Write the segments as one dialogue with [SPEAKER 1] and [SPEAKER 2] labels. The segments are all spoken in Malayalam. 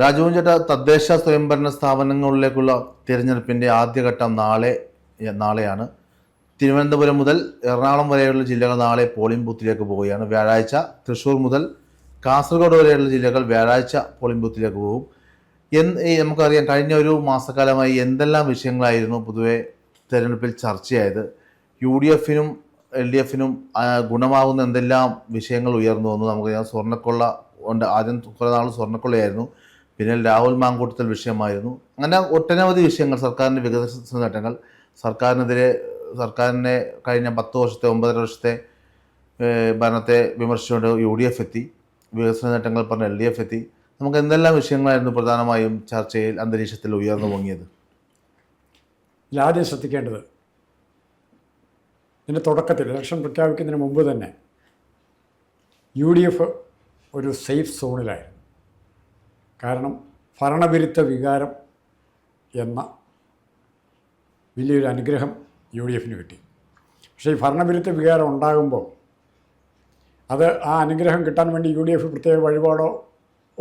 [SPEAKER 1] രാജുവും ചേട്ടാ തദ്ദേശ സ്വയംഭരണ സ്ഥാപനങ്ങളിലേക്കുള്ള തിരഞ്ഞെടുപ്പിന്റെ ആദ്യഘട്ടം നാളെ നാളെയാണ് തിരുവനന്തപുരം മുതൽ എറണാകുളം വരെയുള്ള ജില്ലകൾ നാളെ പോളിംഗ് ബൂത്തിലേക്ക് പോവുകയാണ് വ്യാഴാഴ്ച തൃശൂർ മുതൽ കാസർഗോഡ് വരെയുള്ള ജില്ലകൾ വ്യാഴാഴ്ച പോളിംഗ് ബൂത്തിലേക്ക് പോകും എന്ന് നമുക്കറിയാം കഴിഞ്ഞ ഒരു മാസക്കാലമായി എന്തെല്ലാം വിഷയങ്ങളായിരുന്നു പൊതുവെ തിരഞ്ഞെടുപ്പിൽ ചർച്ചയായത് യു ഡി എഫിനും എൽ ഡി എഫിനും ഗുണമാകുന്ന എന്തെല്ലാം വിഷയങ്ങൾ ഉയർന്നു വന്നു നമുക്കറിയാം സ്വർണ്ണക്കൊള്ള ഉണ്ട് ആദ്യം കുറേ നാൾ സ്വർണ്ണക്കൊള്ളയായിരുന്നു പിന്നെ രാഹുൽ മാങ്കൂട്ടത്തിൽ വിഷയമായിരുന്നു അങ്ങനെ ഒട്ടനവധി വിഷയങ്ങൾ സർക്കാരിൻ്റെ വികസന നേട്ടങ്ങൾ സർക്കാരിനെതിരെ സർക്കാരിനെ കഴിഞ്ഞ പത്ത് വർഷത്തെ ഒമ്പതര വർഷത്തെ ഭരണത്തെ വിമർശിച്ചുകൊണ്ട് യു ഡി എഫ് എത്തി വികസന നേട്ടങ്ങൾ പറഞ്ഞ എൽ ഡി എഫ് എത്തി നമുക്ക് എന്തെല്ലാം വിഷയങ്ങളായിരുന്നു പ്രധാനമായും ചർച്ചയിൽ അന്തരീക്ഷത്തിൽ ഉയർന്നു പൊങ്ങിയത് ആദ്യം ശ്രദ്ധിക്കേണ്ടത് ഇതിൻ്റെ തുടക്കത്തിൽ ഇലക്ഷൻ പ്രഖ്യാപിക്കുന്നതിന് മുമ്പ് തന്നെ യു ഡി എഫ് ഒരു സേഫ് സോണിലായിരുന്നു കാരണം ഭരണവിരുദ്ധ വികാരം എന്ന വലിയൊരു അനുഗ്രഹം യു ഡി എഫിന് കിട്ടി പക്ഷേ ഈ ഭരണവിരുദ്ധ വികാരം ഉണ്ടാകുമ്പോൾ അത് ആ അനുഗ്രഹം കിട്ടാൻ വേണ്ടി യു ഡി എഫ് പ്രത്യേക വഴിപാടോ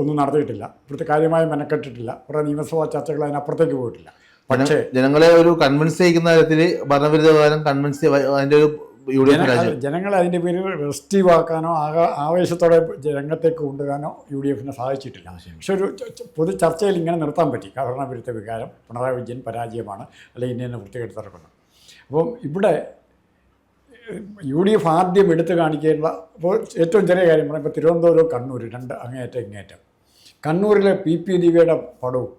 [SPEAKER 1] ഒന്നും നടത്തിയിട്ടില്ല ഇവിടുത്തെ കാര്യമായി മെനക്കെട്ടിട്ടില്ല കുറേ നിയമസഭാ ചർച്ചകൾ അതിനപ്പുറത്തേക്ക് പോയിട്ടില്ല
[SPEAKER 2] പക്ഷേ ജനങ്ങളെ ഒരു കൺവിൻസ് ചെയ്യുന്ന തരത്തിൽ ഭരണവിരുദ്ധ വികാരം കൺവിൻസ് അതിൻ്റെ ഒരു യു ഡി
[SPEAKER 1] എഫ് ജനങ്ങളെ അതിൻ്റെ പേരിൽ റെസ്റ്റീവ് ആക്കാനോ ആകാ ആവേശത്തോടെ രംഗത്തേക്ക് കൊണ്ടുവരാനോ യു ഡി എഫിന് സാധിച്ചിട്ടില്ല പക്ഷെ ഒരു പൊതു ചർച്ചയിൽ ഇങ്ങനെ നിർത്താൻ പറ്റി വിരുദ്ധ വികാരം പിണറായി വിജയൻ പരാജയമാണ് അല്ലെങ്കിൽ ഇന്ത്യനെ വൃത്തികെട്ട് തുറക്കുന്നു അപ്പം ഇവിടെ യു ഡി എഫ് ആദ്യം എടുത്തു കാണിക്കേണ്ട ഇപ്പോൾ ഏറ്റവും ചെറിയ കാര്യം പറയാം ഇപ്പോൾ തിരുവനന്തപുരം കണ്ണൂർ രണ്ട് അങ്ങേയറ്റം ഇങ്ങേറ്റം കണ്ണൂരിലെ പി പി ദിവ്യയുടെ പടവും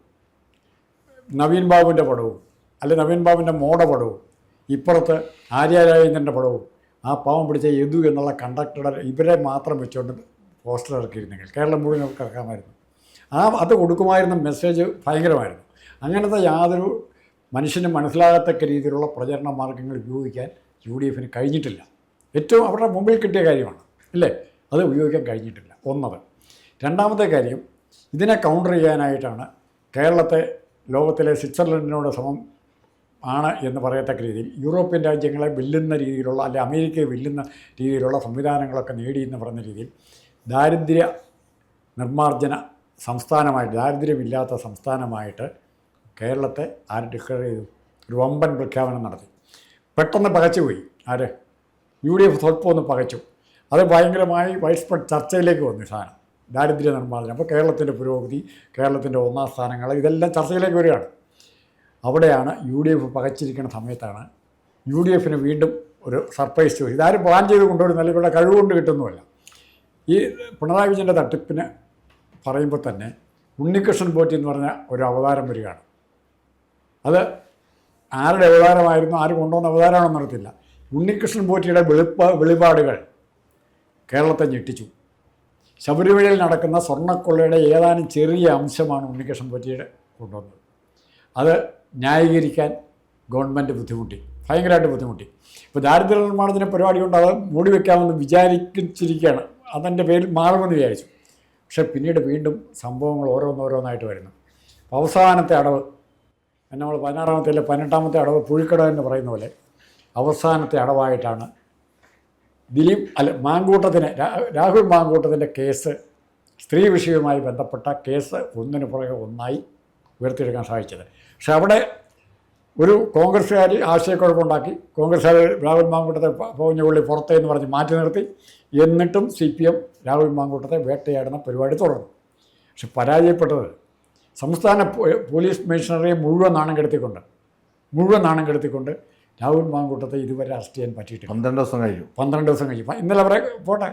[SPEAKER 1] നവീൻ ബാബുവിൻ്റെ പടവും അല്ലെങ്കിൽ നവീൻ ബാബുവിൻ്റെ മോഡ പടവും ഇപ്പുറത്ത് ആര്യാരായന്ദ്രൻ്റെ പടവും ആ പാവം പിടിച്ച യദു എന്നുള്ള കണ്ടക്ടറുടെ ഇവരെ മാത്രം വെച്ചുകൊണ്ട് പോസ്റ്റർ ഇറക്കിയിരുന്നെങ്കിൽ കേരളം മുഴുവൻ അവർക്ക് ഇറക്കാമായിരുന്നു ആ അത് കൊടുക്കുമായിരുന്ന മെസ്സേജ് ഭയങ്കരമായിരുന്നു അങ്ങനത്തെ യാതൊരു മനുഷ്യന് മനസ്സിലാകത്തക്ക രീതിയിലുള്ള പ്രചരണ മാർഗങ്ങൾ ഉപയോഗിക്കാൻ യു ഡി എഫിന് കഴിഞ്ഞിട്ടില്ല ഏറ്റവും അവരുടെ മുമ്പിൽ കിട്ടിയ കാര്യമാണ് അല്ലേ അത് ഉപയോഗിക്കാൻ കഴിഞ്ഞിട്ടില്ല ഒന്നത് രണ്ടാമത്തെ കാര്യം ഇതിനെ കൗണ്ടർ ചെയ്യാനായിട്ടാണ് കേരളത്തെ ലോകത്തിലെ സ്വിറ്റ്സർലൻഡിനോട് സമം ആണ് എന്ന് പറയത്തക്ക രീതിയിൽ യൂറോപ്യൻ രാജ്യങ്ങളെ വെല്ലുന്ന രീതിയിലുള്ള അല്ലെങ്കിൽ അമേരിക്കയെ വെല്ലുന്ന രീതിയിലുള്ള സംവിധാനങ്ങളൊക്കെ നേടി എന്ന് പറഞ്ഞ രീതിയിൽ ദാരിദ്ര്യ നിർമ്മാർജ്ജന സംസ്ഥാനമായിട്ട് ദാരിദ്ര്യമില്ലാത്ത സംസ്ഥാനമായിട്ട് കേരളത്തെ ആര് ഡിക്ലെയർ ചെയ്തു ഒരു വമ്പൻ പ്രഖ്യാപനം നടത്തി പെട്ടെന്ന് പകച്ചുപോയി ആര് യു ഡി എഫ് സ്വല്പമൊന്ന് പകച്ചു അത് ഭയങ്കരമായി വൈഡ് സ്പ്രെഡ് ചർച്ചയിലേക്ക് വന്നു സാധനം ദാരിദ്ര്യ നിർമ്മാർജ്ജനം അപ്പോൾ കേരളത്തിൻ്റെ പുരോഗതി കേരളത്തിൻ്റെ ഒന്നാം സ്ഥാനങ്ങൾ ഇതെല്ലാം ചർച്ചയിലേക്ക് വരികയാണ് അവിടെയാണ് യു ഡി എഫ് പകച്ചിരിക്കുന്ന സമയത്താണ് യു ഡി എഫിന് വീണ്ടും ഒരു സർപ്രൈസ് ചോദിച്ചു ഇതാരും പ്ലാൻ ചെയ്ത് കൊണ്ടുവരുന്നില്ല ഇവിടെ കഴിവുകൊണ്ട് കിട്ടുന്നുമല്ല ഈ പിണറായി വിജയൻ്റെ തട്ടിപ്പിന് പറയുമ്പോൾ തന്നെ ഉണ്ണികൃഷ്ണൻ പോറ്റി എന്ന് പറഞ്ഞ ഒരു അവതാരം വരികയാണ് അത് ആരുടെ അവതാരമായിരുന്നു ആര് കൊണ്ടുവന്ന അവതാരമാണെന്ന് നടത്തില്ല ഉണ്ണികൃഷ്ണൻ പോറ്റിയുടെ വെളിപ്പ വെളിപാടുകൾ കേരളത്തെ ഞെട്ടിച്ചു ശബരിമലയിൽ നടക്കുന്ന സ്വർണ്ണക്കൊള്ളയുടെ ഏതാനും ചെറിയ അംശമാണ് ഉണ്ണികൃഷ്ണൻ പോറ്റിയുടെ കൊണ്ടുവന്നത് അത് ന്യായീകരിക്കാൻ ഗവൺമെൻറ് ബുദ്ധിമുട്ടി ഭയങ്കരമായിട്ട് ബുദ്ധിമുട്ടി ഇപ്പോൾ ദാരിദ്ര്യ നിർമ്മാണത്തിൻ്റെ പരിപാടി കൊണ്ട് അത് മൂടിവെക്കാമെന്ന് വിചാരിച്ചിരിക്കുകയാണ് അതെൻ്റെ പേരിൽ മാറുമെന്ന് വിചാരിച്ചു പക്ഷേ പിന്നീട് വീണ്ടും സംഭവങ്ങൾ ഓരോന്നോരോന്നായിട്ട് വരുന്നു അപ്പോൾ അവസാനത്തെ അടവ് നമ്മൾ പതിനാറാമത്തെ അല്ലെ പതിനെട്ടാമത്തെ അടവ് പുഴിക്കടവ് എന്ന് പറയുന്ന പോലെ അവസാനത്തെ അടവായിട്ടാണ് ദിലീപ് അല്ല മാങ്കൂട്ടത്തിന് രാഹുൽ മാങ്കൂട്ടത്തിൻ്റെ കേസ് സ്ത്രീ വിഷയവുമായി ബന്ധപ്പെട്ട കേസ് ഒന്നിനു പുറകെ ഒന്നായി ഉയർത്തിയെടുക്കാൻ സാധിച്ചത് പക്ഷെ അവിടെ ഒരു കോൺഗ്രസ്സുകാർ ആശയക്കുഴപ്പമുണ്ടാക്കി കോൺഗ്രസ്സുകാർ രാഹുൽ മാങ്കൂട്ടത്തെ പോകുന്ന പുറത്തേ എന്ന് പറഞ്ഞ് മാറ്റി നിർത്തി എന്നിട്ടും സി പി എം രാഹുൽ മാങ്കൂട്ടത്തെ വേട്ടയാടുന്ന പരിപാടി തുടർന്നു പക്ഷെ പരാജയപ്പെട്ടത് സംസ്ഥാന പോലീസ് കമ്മീഷണറെ മുഴുവൻ നാണം കെടുത്തിക്കൊണ്ട് മുഴുവൻ നാണം കെടുത്തിക്കൊണ്ട് രാഹുൽ മാങ്കൂട്ടത്തെ ഇതുവരെ അറസ്റ്റ് ചെയ്യാൻ
[SPEAKER 2] പറ്റിയിട്ട് പന്ത്രണ്ട് ദിവസം
[SPEAKER 1] കഴിഞ്ഞു പന്ത്രണ്ട് ദിവസം കഴിഞ്ഞു ഇന്നലെ അവരെ പോട്ടെ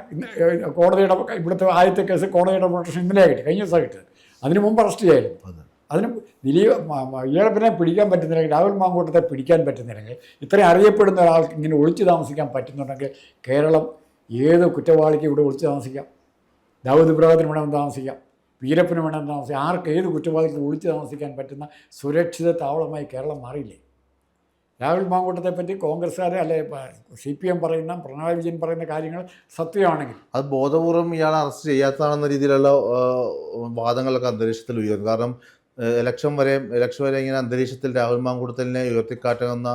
[SPEAKER 1] കോടതിയുടെ ഇവിടുത്തെ ആദ്യത്തെ കേസ് കോടതിയുടെ പ്രൊട്ടക്ഷൻ ഇന്നലെ കിട്ടി കഴിഞ്ഞ ദിവസം കിട്ടിയത് അതിനു മുമ്പ് അറസ്റ്റ് ചെയ്യായിരുന്നു അതിന് ദിലീപ് ഈഴപ്പനെ പിടിക്കാൻ പറ്റുന്നില്ലെങ്കിൽ രാഹുൽ മാങ്കൂട്ടത്തെ പിടിക്കാൻ പറ്റുന്നില്ലെങ്കിൽ ഇത്രയും അറിയപ്പെടുന്ന ഒരാൾക്ക് ഇങ്ങനെ ഒളിച്ചു താമസിക്കാൻ പറ്റുന്നുണ്ടെങ്കിൽ കേരളം ഏത് കുറ്റവാളിക്ക് ഇവിടെ ഒളിച്ചു താമസിക്കാം ദാവൂദ് ഇബ്രാഹത്തിന് വേണമെന്ന് താമസിക്കാം വീരപ്പന് വേണമെന്ന് താമസിക്കാം ആർക്ക് ഏത് കുറ്റവാളിക്ക് ഒളിച്ചു താമസിക്കാൻ പറ്റുന്ന സുരക്ഷിത താവളമായി കേരളം മാറിയില്ലേ രാഹുൽ മാങ്കൂട്ടത്തെ പറ്റി കോൺഗ്രസ്സുകാരെ അല്ലെ സി പി എം പറയുന്ന പിണറായി വിജയൻ പറയുന്ന കാര്യങ്ങൾ സത്യമാണെങ്കിൽ
[SPEAKER 2] അത് ബോധപൂർവം ഇയാൾ അറസ്റ്റ് ചെയ്യാത്തതാണെന്ന രീതിയിലുള്ള വാദങ്ങളൊക്കെ അന്തരീക്ഷത്തിൽ ഉയർന്നു കാരണം ഇലക്ഷൻ വരെ ഇലക്ഷൻ വരെ ഇങ്ങനെ അന്തരീക്ഷത്തിൽ രാഹുൽ മാങ്കൂട്ടത്തിനെ ഉയർത്തിക്കാട്ടുന്ന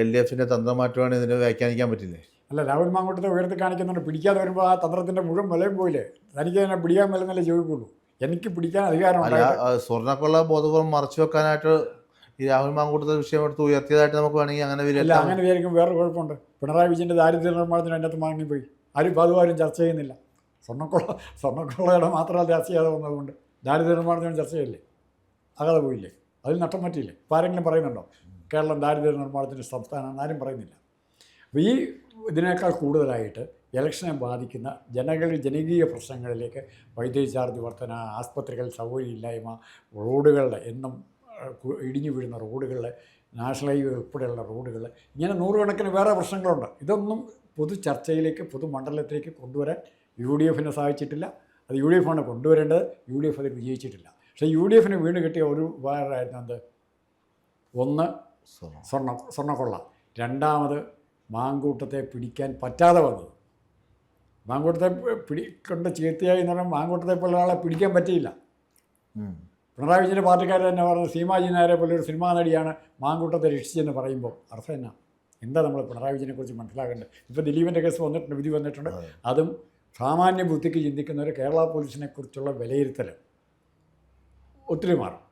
[SPEAKER 2] എൽ ഡി എഫിൻ്റെ തന്ത്രമാറ്റമാണ് ഇതിനെ വ്യാഖ്യാനിക്കാൻ
[SPEAKER 1] പറ്റില്ലേ അല്ല രാഹുൽ മാങ്കൂട്ടത്തെ ഉയർത്തി കാണിക്കുന്നുണ്ട് പിടിക്കാതെ വരുമ്പോൾ ആ തന്ത്രത്തിൻ്റെ മുഴുവൻ വിലയും പോയില്ലേ തനിക്ക് തന്നെ പിടിക്കാൻ മേലെന്നല്ലേ ചോദിക്കുള്ളൂ എനിക്ക് പിടിക്കാൻ അധികാരം
[SPEAKER 2] സ്വർണ്ണക്കുള്ള ബോധപൂർവം മറച്ചു വെക്കാനായിട്ട് ഈ രാഹുൽ മാങ്കൂട്ടത്തെ വിഷയം എടുത്ത് ഉയർത്തിയതായിട്ട് നമുക്ക് വേണമെങ്കിൽ
[SPEAKER 1] അങ്ങനെ അല്ല അങ്ങനെ വിചാരിക്കും വേറെ കുഴപ്പമുണ്ട് പിണറായി വിജയൻ്റെ ദാരിദ്ര്യ നിർമ്മാണത്തിന് അതിനകത്ത് മാങ്ങി പോയി ആരും പതുവാരും ചർച്ച ചെയ്യുന്നില്ല സ്വർണ്ണക്കുള്ള സ്വർണ്ണക്കുള്ളയുടെ മാത്രമല്ല ചർച്ച ചെയ്യാതെ വന്നതുകൊണ്ട് ദാരിദ്ര്യ നിർമ്മാണത്തിന് ചർച്ച ചെയ്യില്ലേ അകലെ പോയില്ലേ അതിൽ നട്ടം പറ്റിയില്ലേ ഇപ്പോൾ ആരെങ്കിലും പറയുന്നുണ്ടോ കേരളം ദാരിദ്ര്യ നിർമ്മാണത്തിൻ്റെ സംസ്ഥാനമാണ് ആരും പറയുന്നില്ല അപ്പോൾ ഈ ഇതിനേക്കാൾ കൂടുതലായിട്ട് ഇലക്ഷനെ ബാധിക്കുന്ന ജനങ്ങളിൽ ജനകീയ പ്രശ്നങ്ങളിലേക്ക് വൈദ്യുതി ചാർജ് വർധന ആസ്പത്രികൾ സൗകര്യമില്ലായ്മ റോഡുകളുടെ എന്നും ഇടിഞ്ഞു വീഴുന്ന റോഡുകൾ നാഷണൽ ഹൈവേ ഉൾപ്പെടെയുള്ള റോഡുകൾ ഇങ്ങനെ നൂറുകണക്കിന് വേറെ പ്രശ്നങ്ങളുണ്ട് ഇതൊന്നും പൊതു ചർച്ചയിലേക്ക് പൊതുമണ്ഡലത്തിലേക്ക് കൊണ്ടുവരാൻ യു ഡി എഫിനെ സാധിച്ചിട്ടില്ല അത് യു ഡി എഫാണ് കൊണ്ടുവരേണ്ടത് യു ഡി എഫ് അതിൽ വിജയിച്ചിട്ടില്ല പക്ഷേ യു ഡി എഫിന് വീണ് കിട്ടിയ ഒരു ഉപകാരമായിരുന്നു എന്ത് ഒന്ന് സ്വർണ്ണ സ്വർണ്ണക്കൊള്ള രണ്ടാമത് മാങ്കൂട്ടത്തെ പിടിക്കാൻ പറ്റാതെ വന്നത് മാങ്കൂട്ടത്തെ പിടിക്കൊണ്ട് ചീത്തയായി എന്ന് പറഞ്ഞാൽ മാങ്കൂട്ടത്തെ പോലെ ഒരാളെ പിടിക്കാൻ പറ്റിയില്ല പിണറായി വിജയൻ്റെ പാർട്ടിക്കാർ തന്നെ പറഞ്ഞു സീമാജി നായരെ പോലെ ഒരു സിനിമാ നടിയാണ് മാങ്കൂട്ടത്തെ രക്ഷിച്ചെന്ന് പറയുമ്പോൾ അർത്ഥം എന്നാ എന്താ നമ്മൾ പിണറായി വിജയനെ കുറിച്ച് മനസ്സിലാക്കേണ്ടത് ഇപ്പോൾ ദിലീപിൻ്റെ കേസ് വന്നിട്ടുണ്ട് വിധി വന്നിട്ടുണ്ട് അതും സാമാന്യ ബുദ്ധിക്ക് ചിന്തിക്കുന്നവർ കേരള പോലീസിനെക്കുറിച്ചുള്ള വിലയിരുത്തൽ ഒത്തിരി മാറും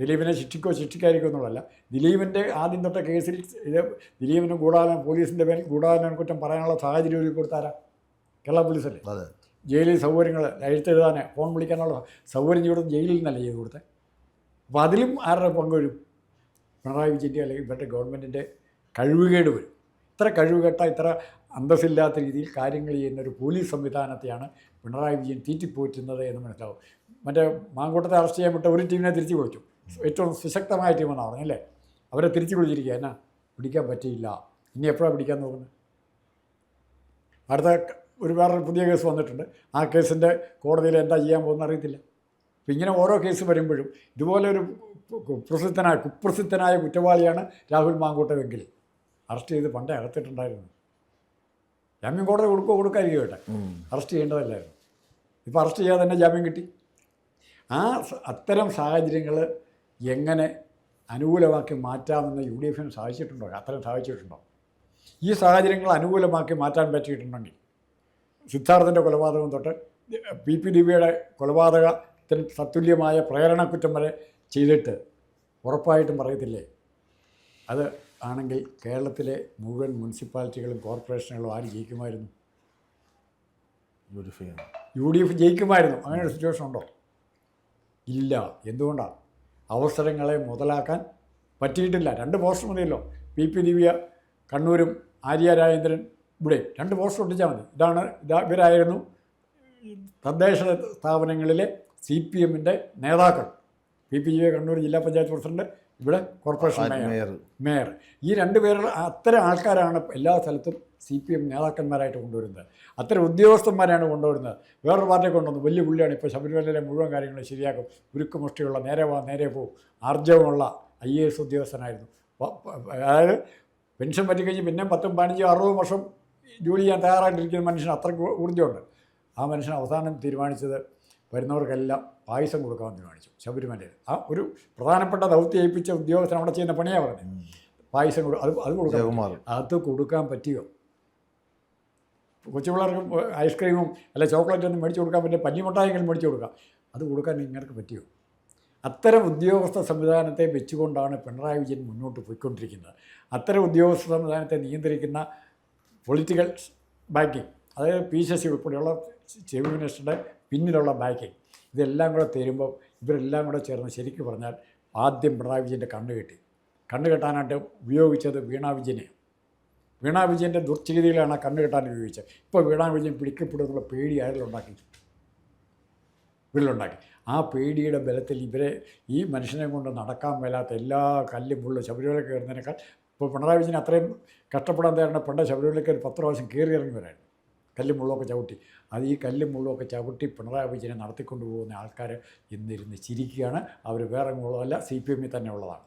[SPEAKER 1] ദിലീപിനെ ശിക്ഷിക്കോ ശിക്ഷിക്കാതിരിക്കോ എന്നുള്ളതല്ല ദിലീപിൻ്റെ ആദ്യം തൊട്ട കേസിൽ ഇത് ദിലീപിന് ഗൂഢാലോചന പോലീസിൻ്റെ പേരിൽ ഗൂഢാലോചന കുറ്റം പറയാനുള്ള സാഹചര്യം ഒരുക്കി കൊടുത്താരാ കേരള പോലീസല്ലേ അതെ ജയിലിൽ സൗകര്യങ്ങൾ എഴുത്തെഴുതാൻ ഫോൺ വിളിക്കാനുള്ള സൗകര്യം ചെയ്ത് ജയിലിൽ നിന്നല്ല ചെയ്ത് കൊടുത്തത് അപ്പോൾ അതിലും ആരുടെ വരും പിണറായി വിജയൻ്റെ അല്ലെങ്കിൽ ഇവരുടെ ഗവൺമെൻറ്റിൻ്റെ കഴിവുകേട് വരും ഇത്ര കഴിവുകെട്ട ഇത്ര അന്തസ്സില്ലാത്ത രീതിയിൽ കാര്യങ്ങൾ ചെയ്യുന്ന ഒരു പോലീസ് സംവിധാനത്തെയാണ് പിണറായി വിജയൻ തീറ്റിപ്പോറ്റുന്നത് എന്ന് മനസ്സിലാവും മറ്റേ മാങ്കൂട്ടത്തെ അറസ്റ്റ് ചെയ്യാൻ വിട്ട ഒരു ടീമിനെ തിരിച്ചു കുളിച്ചു ഏറ്റവും സുശക്തമായ ടീമെന്നാണ് പറഞ്ഞല്ലേ അവരെ തിരിച്ചു കുളിച്ചിരിക്കുക എന്നാ പിടിക്കാൻ പറ്റിയില്ല ഇനി എപ്പോഴാണ് പിടിക്കാൻ നോക്കുന്നത് അടുത്ത ഒരു വേറൊരു പുതിയ കേസ് വന്നിട്ടുണ്ട് ആ കേസിൻ്റെ കോടതിയിൽ എന്താ ചെയ്യാൻ പോകുന്ന അറിയത്തില്ല അപ്പം ഇങ്ങനെ ഓരോ കേസ് വരുമ്പോഴും ഇതുപോലെ ഒരു പ്രസിദ്ധനായ കുപ്രസിദ്ധനായ കുറ്റവാളിയാണ് രാഹുൽ മാങ്കൂട്ടമെങ്കിൽ അറസ്റ്റ് ചെയ്ത് പണ്ടേ അകത്തിട്ടുണ്ടായിരുന്നു ജാമ്യം കോടതി കൊടുക്കുക കേട്ടെ അറസ്റ്റ് ചെയ്യേണ്ടതല്ലായിരുന്നു ഇപ്പോൾ അറസ്റ്റ് ചെയ്യാതെ തന്നെ ജാമ്യം കിട്ടി ആ അത്തരം സാഹചര്യങ്ങൾ എങ്ങനെ അനുകൂലമാക്കി മാറ്റാമെന്ന് യു ഡി എഫിന് സാധിച്ചിട്ടുണ്ടോ അത്തരം സാധിച്ചിട്ടുണ്ടോ ഈ സാഹചര്യങ്ങൾ അനുകൂലമാക്കി മാറ്റാൻ പറ്റിയിട്ടുണ്ടെങ്കിൽ സിദ്ധാർത്ഥൻ്റെ കൊലപാതകം തൊട്ട് പി പി ഡിബിയുടെ കൊലപാതകത്തിന് തത്തുല്യമായ പ്രേരണക്കുറ്റം വരെ ചെയ്തിട്ട് ഉറപ്പായിട്ടും പറയത്തില്ലേ അത് ആണെങ്കിൽ കേരളത്തിലെ മുഴുവൻ മുനിസിപ്പാലിറ്റികളും കോർപ്പറേഷനുകളും ആര് ജയിക്കുമായിരുന്നു U D F U D F ജയിക്കുമായിരുന്നു അങ്ങനെ ഒരു സിറ്റുവേഷൻ ഉണ്ടോ ഇല്ല എന്തുകൊണ്ടാണ് അവസരങ്ങളെ മുതലാക്കാൻ പറ്റിയിട്ടില്ല രണ്ട് പോസ്റ്റർ മതിയല്ലോ പി പി ദിവ്യ കണ്ണൂരും ആര്യ രാജേന്ദ്രൻ ഇവിടെ രണ്ട് പോസ്റ്റർ ഒട്ടിച്ചാൽ മതി ഇതാണ് ഇതാ ഇവരായിരുന്നു തദ്ദേശ സ്ഥാപനങ്ങളിലെ സി പി എമ്മിൻ്റെ നേതാക്കൾ പി പി ജി കണ്ണൂർ ജില്ലാ പഞ്ചായത്ത് പ്രസിഡന്റ് ഇവിടെ കോർപ്പറേഷൻ മേയർ മേയർ ഈ രണ്ട് പേരുടെ അത്തരം ആൾക്കാരാണ് എല്ലാ സ്ഥലത്തും സി പി എം നേതാക്കന്മാരായിട്ട് കൊണ്ടുവരുന്നത് അത്തരം ഉദ്യോഗസ്ഥന്മാരാണ് കൊണ്ടുവരുന്നത് വേറൊരു പാർട്ടിയെ കൊണ്ടുവന്നു വലിയ പുള്ളിയാണ് ഇപ്പോൾ ശബരിമലയിലെ മുഴുവൻ കാര്യങ്ങളും ശരിയാക്കും ഉരുക്കുമുഷ്ടിയുള്ള നേരെ വാ നേരെ പോവും ആർജവമുള്ള ഐ എ എസ് ഉദ്യോഗസ്ഥനായിരുന്നു അതായത് പെൻഷൻ പറ്റിക്കഴിഞ്ഞ് പിന്നെ പത്തും പതിനഞ്ചും അറുപത് വർഷം ജോലി ചെയ്യാൻ തയ്യാറായിട്ടിരിക്കുന്ന മനുഷ്യന് അത്രയ്ക്ക് ഊർജ്ജമുണ്ട് ആ മനുഷ്യൻ അവസാനം തീരുമാനിച്ചത് വരുന്നവർക്കെല്ലാം പായസം കൊടുക്കാൻ തീരുമാനിച്ചു ശബരിമലയിൽ ആ ഒരു പ്രധാനപ്പെട്ട ദൗത്യം ഏൽപ്പിച്ച ഉദ്യോഗസ്ഥൻ അവിടെ ചെയ്യുന്ന പണിയാണ് പറഞ്ഞത് പായസം കൊടുക്കും അത് അത് കൊടുക്കാൻ അത് കൊടുക്കാൻ പറ്റിയോ കൊച്ചുപിള്ളേർക്കും ഐസ്ക്രീമും അല്ല ചോക്ലേറ്റ് ഒന്നും മേടിച്ചു കൊടുക്കാൻ പറ്റില്ല പല്ലിമുട്ടായെങ്കിലും മേടിച്ചു കൊടുക്കാം അത് കൊടുക്കാൻ ഇങ്ങനെ പറ്റിയോ അത്തരം ഉദ്യോഗസ്ഥ സംവിധാനത്തെ വെച്ചുകൊണ്ടാണ് പിണറായി വിജയൻ മുന്നോട്ട് പോയിക്കൊണ്ടിരിക്കുന്നത് അത്തരം ഉദ്യോഗസ്ഥ സംവിധാനത്തെ നിയന്ത്രിക്കുന്ന പൊളിറ്റിക്കൽ ബാങ്കിങ് അതായത് പി ശശി ഉൾപ്പെടെയുള്ള ചീഫ് മിനിസ്റ്ററുടെ പിന്നിലുള്ള ബാങ്കിങ് ഇതെല്ലാം കൂടെ തരുമ്പോൾ ഇവരെല്ലാം കൂടെ ചേർന്ന് ശരിക്കും പറഞ്ഞാൽ ആദ്യം പിണറായി വിജയൻ്റെ കണ്ണ് കെട്ടി കണ്ണ് കെട്ടാനായിട്ട് ഉപയോഗിച്ചത് വീണാ വിജയനെയാണ് വീണാ വിജയൻ്റെ ദുർച്ചെയ്തിയിലാണ് കണ്ണു കെട്ടാൻ ഉപയോഗിച്ചത് ഇപ്പോൾ വീണാ വിജയൻ പിടിക്കപ്പെടുന്നുള്ള പേടി അയാളുണ്ടാക്കി വീട്ടിലുണ്ടാക്കി ആ പേടിയുടെ ബലത്തിൽ ഇവരെ ഈ മനുഷ്യനെ കൊണ്ട് നടക്കാൻ മേലാത്ത എല്ലാ കല്ലും ഉള്ളു ശബരിമല കയറുന്നതിനേക്കാൾ ഇപ്പോൾ പിണറായി വിജയൻ അത്രയും കഷ്ടപ്പെടാൻ തരേണ്ട പണ്ട ശബരിമലയ്ക്ക് ഒരു പത്ത് പ്രാവശ്യം കയറി വരാൻ കല്ലും മുള്ളൊക്കെ ചവിട്ടി അത് ഈ കല്ലും മുള്ളൊക്കെ ചവിട്ടി പിണറായി വിജയനെ നടത്തിക്കൊണ്ടു പോകുന്ന ആൾക്കാർ ഇന്നിരുന്ന് ചിരിക്കുകയാണ് അവർ വേറെ ഉള്ളതല്ല സി പി എമ്മിൽ തന്നെ ഉള്ളതാണ്